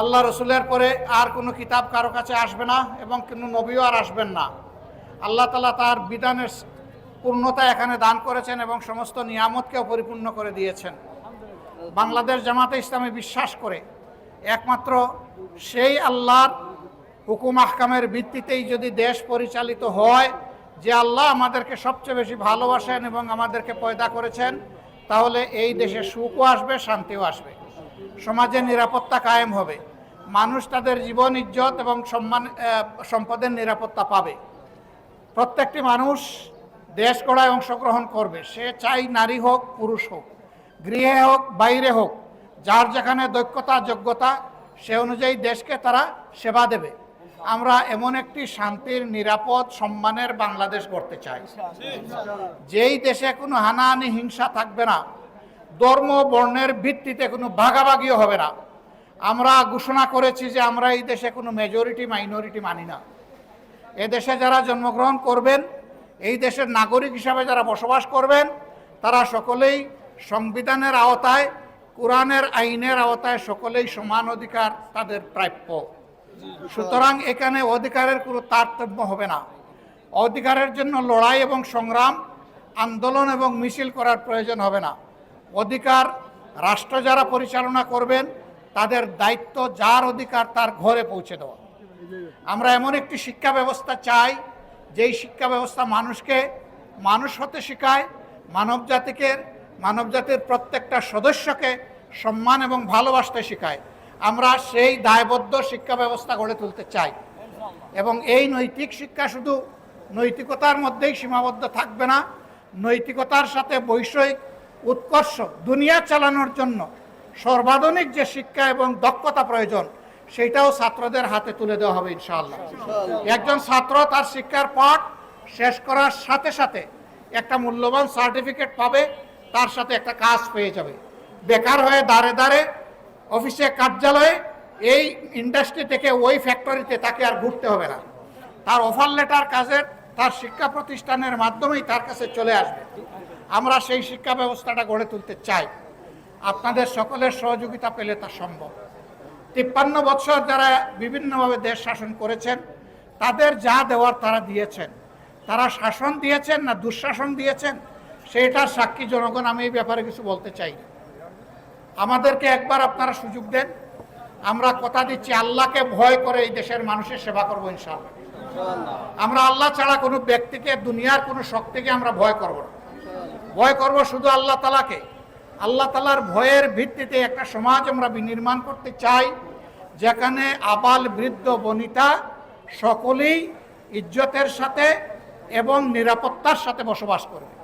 আল্লাহ রসুলের পরে আর কোনো কিতাব কারও কাছে আসবে না এবং কোনো নবীও আর আসবেন না। আল্লাহ তালা তার বিধানের পূর্ণতা এখানে দান করেছেন এবং সমস্ত নিয়ামতকেও পরিপূর্ণ করে দিয়েছেন। বাংলাদেশ জামাতে ইসলামে বিশ্বাস করে একমাত্র সেই আল্লাহর হুকুম আহকামের ভিত্তিতেই যদি দেশ পরিচালিত হয়, যে আল্লাহ আমাদেরকে সবচেয়ে বেশি ভালোবাসেন এবং আমাদেরকে পয়দা করেছেন, তাহলে এই দেশে সুখও আসবে, শান্তিও আসবে। সমাজের নিরাপত্তা কায়েম হবে। মানুষ তাদের জীবন, ইজ্জত এবং সম্মান সম্পদের নিরাপত্তা পাবে। প্রত্যেকটি মানুষ দেশ গড়ায় অংশগ্রহণ করবে। সে চাই নারী হোক, পুরুষ হোক, গৃহে হোক, বাইরে হোক, যার যেখানে দক্ষতা, যোগ্যতা, সে অনুযায়ী দেশকে তারা সেবা দেবে। আমরা এমন একটি শান্তির, নিরাপদ, সম্মানের বাংলাদেশ গড়তে চাই। যেই দেশে কোনো হানাহানি, হিংসা থাকবে না ধর্ম বর্ণের ভিত্তিতে কোনো ভাগাভাগিও হবে না। আমরা ঘোষণা করেছি যে আমরা এই দেশে কোনো মেজরিটি মাইনরিটি মানি না। এ দেশে যারা জন্মগ্রহণ করবেন, এই দেশের নাগরিক হিসাবে যারা বসবাস করবেন, তারা সকলেই সংবিধানের আওতায়, কোরআনের আইনের আওতায় সকলেই সমান অধিকার তাদের প্রাপ্য। সুতরাং এখানে অধিকারের কোনো তারতম্য হবে না। অধিকারের জন্য লড়াই এবং সংগ্রাম, আন্দোলন এবং মিছিল করার প্রয়োজন হবে না। অধিকার রাষ্ট্র যারা পরিচালনা করবেন, তাদের দায়িত্ব যার অধিকার তার ঘরে পৌঁছে দেওয়া। আমরা এমন একটি শিক্ষা ব্যবস্থা চাই, যেই শিক্ষা ব্যবস্থা মানুষকে, মানুষ হতে শেখায়, মানব জাতিকে, মানব জাতির প্রত্যেকটা সদস্যকে সম্মান এবং ভালোবাসতে শেখায়। আমরা সেই দায়বদ্ধ শিক্ষা ব্যবস্থা গড়ে তুলতে চাই। এবং এই নৈতিক শিক্ষা শুধু নৈতিকতার মধ্যেই সীমাবদ্ধ থাকবে না, নৈতিকতার সাথে বৈষয়িক উৎকর্ষ দুনিয়া চালানোর জন্য সর্বাধুনিক যে শিক্ষা এবং দক্ষতা প্রয়োজন সেটাও ছাত্রদের হাতে তুলে দেওয়া হবে ইনশাআল্লাহ। একজন ছাত্র তার শিক্ষার পাঠ শেষ করার সাথে সাথে একটা মূল্যবান সার্টিফিকেট পাবে তার সাথে একটা কাজ পেয়ে যাবে। বেকার হয়ে দাঁড়ে দাঁড়ে অফিসে কার্যালয়ে এই ইন্ডাস্ট্রি থেকে ওই ফ্যাক্টরিতে তাকে আর ঘুরতে হবে না। তার অফার লেটার কাজের তার শিক্ষা প্রতিষ্ঠানের মাধ্যমেই তার কাছে চলে আসবে। আমরা সেই শিক্ষা ব্যবস্থাটা গড়ে তুলতে চাই। আপনাদের সকলের সহযোগিতা পেলে তা সম্ভব। তিপ্পান্ন বছর যারা বিভিন্নভাবে দেশ শাসন করেছেন, তাদের যা দেওয়ার তারা দিয়েছেন। তারা শাসন দিয়েছেন না দুঃশাসন দিয়েছেন সেটার সাক্ষী জনগণ, আমি এই ব্যাপারে কিছু বলতে চাই আমাদেরকে একবার আপনারা সুযোগ দেন, আমরা কথা দিচ্ছি, আল্লাহকে ভয় করে এই দেশের মানুষের সেবা করব ইনশাআল্লাহ। আমরা আল্লাহ ছাড়া কোনো ব্যক্তিকে, দুনিয়ার কোনো শক্তিকে আমরা ভয় করব না। ভয় করব শুধু আল্লাহ তালাকে। আল্লাহ তালার ভয়ের ভিত্তিতে একটা সমাজ আমরা বিনির্মাণ করতে চাই, যেখানে আবাল বৃদ্ধ বনিতা সকলেই ইজ্জতের সাথে এবং নিরাপত্তার সাথে বসবাস করবে।